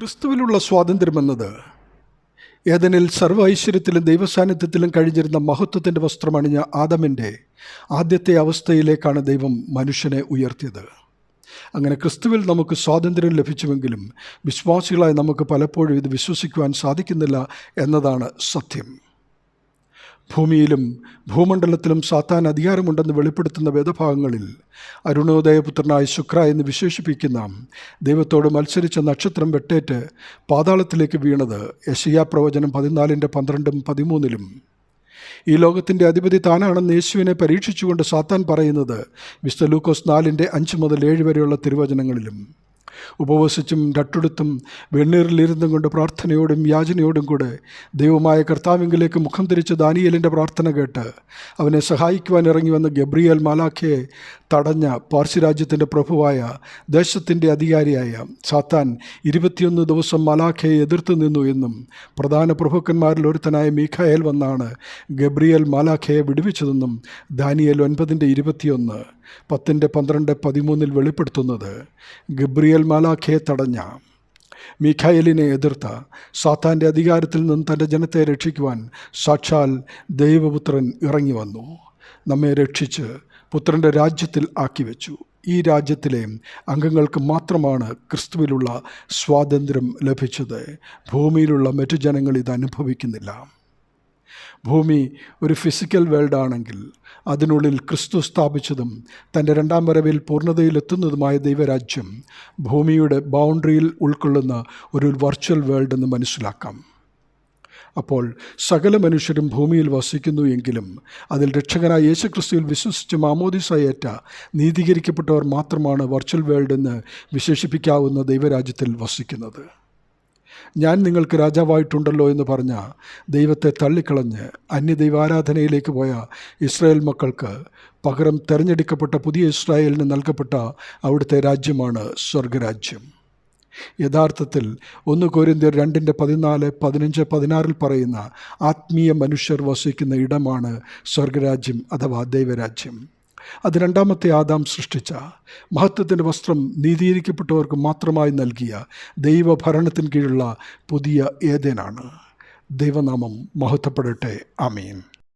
ക്രിസ്തുവിലുള്ള സ്വാതന്ത്ര്യമെന്നത് ഏതനിൽ സർവ ഐശ്വര്യത്തിലും ദൈവസാന്നിധ്യത്തിലും കഴിഞ്ഞിരുന്ന മഹത്വത്തിന്റെ വസ്ത്രമണിഞ്ഞ ആദമിന്റെ ആദ്യത്തെ അവസ്ഥയിലേക്കാണ് ദൈവം മനുഷ്യനെ ഉയർത്തിയത്. അങ്ങനെ ക്രിസ്തുവിൽ നമുക്ക് സ്വാതന്ത്ര്യം ലഭിച്ചുവെങ്കിലും വിശ്വാസികളായി നമുക്ക് പലപ്പോഴും ഇത് വിശ്വസിക്കുവാൻ സാധിക്കുന്നില്ല എന്നതാണ് സത്യം. ഭൂമിയിലും ഭൂമണ്ഡലത്തിലും സാത്താൻ അധികാരമുണ്ടെന്ന് വെളിപ്പെടുത്തുന്ന വേദഭാഗങ്ങളിൽ അരുണോദയപുത്രനായ ശുക്ര എന്ന് വിശേഷിപ്പിക്കുന്ന ദൈവത്തോട് മത്സരിച്ച നക്ഷത്രം വെട്ടേറ്റ് പാതാളത്തിലേക്ക് വീണത് യശയാ പ്രവചനം പതിനാലിന്റെ പന്ത്രണ്ടും പതിമൂന്നിലും. ഈ ലോകത്തിന്റെ അധിപതി താനാണെന്ന് യേശുവിനെ പരീക്ഷിച്ചുകൊണ്ട് സാത്താൻ പറയുന്നത് വിശുദ്ധ ലൂക്കോസ് നാലിന്റെ അഞ്ച് മുതൽ ഏഴ് വരെയുള്ള തിരുവചനങ്ങളിലും. ഉപവസിച്ചും രട്ടെടുത്തും വെണ്ണീറിലിരുന്നും കൊണ്ട് പ്രാർത്ഥനയോടും യാചനയോടും കൂടെ ദൈവമായ കർത്താവിങ്കിലേക്ക് മുഖം തിരിച്ച് ദാനിയലിന്റെ പ്രാർത്ഥന കേട്ട് അവനെ സഹായിക്കുവാൻ ഇറങ്ങി വന്ന ഗബ്രിയേൽ മാലാഖയെ തടഞ്ഞ പാർശ്വരാജ്യത്തിന്റെ പ്രഭുവായ ദേശത്തിന്റെ അധികാരിയായ സാത്താൻ ഇരുപത്തിയൊന്ന് ദിവസം മലാഖയെ എതിർത്ത് നിന്നു എന്നും പ്രധാന പ്രഭുക്കന്മാരിൽ ഒരുത്തനായ മീഖായേൽ വന്നാണ് ഗബ്രിയേൽ മാലാഖയെ വിടുവിച്ചതെന്നും ദാനിയേൽ ഒൻപതിന്റെ ഇരുപത്തിയൊന്ന് പത്തിന്റെ പന്ത്രണ്ട് പതിമൂന്നിൽ വെളിപ്പെടുത്തുന്നത് ഗബ്രിയൽ മാലാഖയെ തടഞ്ഞ മീഖായലിനെ എതിർത്ത സാത്താന്റെ അധികാരത്തിൽ നിന്ന് തന്റെ ജനത്തെ രക്ഷിക്കുവാൻ സാക്ഷാൽ ദൈവപുത്രൻ ഇറങ്ങി വന്നു. നമ്മെ രക്ഷിച്ച് പുത്രന്റെ രാജ്യത്തിൽ ആക്കി വെച്ചു ഈ രാജ്യത്തിലെ അംഗങ്ങൾക്ക് മാത്രമാണ് ക്രിസ്തുവിലുള്ള സ്വാതന്ത്ര്യം ലഭിച്ചത്. ഭൂമിയിലുള്ള മറ്റു ജനങ്ങൾ ഇത് അനുഭവിക്കുന്നില്ല. ഭൂമി ഒരു ഫിസിക്കൽ വേൾഡ് ആണെങ്കിൽ അതിനുള്ളിൽ ക്രിസ്തു സ്ഥാപിച്ചതും തന്റെ രണ്ടാം വരവിൽ പൂർണതയിലെത്തുന്നതുമായ ദൈവരാജ്യം ഭൂമിയുടെ ബൗണ്ടറിയിൽ ഉൾക്കൊള്ളുന്ന ഒരു വെർച്വൽ വേൾഡ് എന്ന് മനസ്സിലാക്കാം. അപ്പോൾ സകല മനുഷ്യരും ഭൂമിയിൽ വസിക്കുന്നു എങ്കിലും അതിൽ രക്ഷകനായ യേശുക്രിസ്തുവിൽ വിശ്വസിച്ച് മാമോദിസയേറ്റ നീതീകരിക്കപ്പെട്ടവർ മാത്രമാണ് വെർച്വൽ വേൾഡ് എന്ന് വിശേഷിപ്പിക്കാവുന്ന ദൈവരാജ്യത്തിൽ വസിക്കുന്നത്. ഞാൻ നിങ്ങൾക്ക് രാജാവായിട്ടുണ്ടല്ലോ എന്ന് പറഞ്ഞ ദൈവത്തെ തള്ളിക്കളഞ്ഞ് അന്യദൈവാരാധനയിലേക്ക് പോയ ഇസ്രായേൽ മക്കൾക്ക് പകരം തെരഞ്ഞെടുക്കപ്പെട്ട പുതിയ ഇസ്രായേലിന് നൽകപ്പെട്ട അവിടുത്തെ രാജ്യമാണ് സ്വർഗരാജ്യം യഥാർത്ഥത്തിൽ ഒന്ന് കോരിന്ത്യർ രണ്ടിന്റെ പതിനാല് പതിനഞ്ച് പതിനാറിൽ പറയുന്ന ആത്മീയ മനുഷ്യർ വസിക്കുന്ന ഇടമാണ് സ്വർഗരാജ്യം അഥവാ ദൈവരാജ്യം. അത് രണ്ടാമത്തെ ആദാം സൃഷ്ടിച്ച മഹത്വത്തിന്റെ വസ്ത്രം നീതീകരിക്കപ്പെട്ടവർക്ക് മാത്രമായി നൽകിയ ദൈവഭരണത്തിന് കീഴുള്ള പുതിയ ഏതേനാണ്? ദൈവനാമം മഹത്വപ്പെടട്ടെ. ആമീൻ.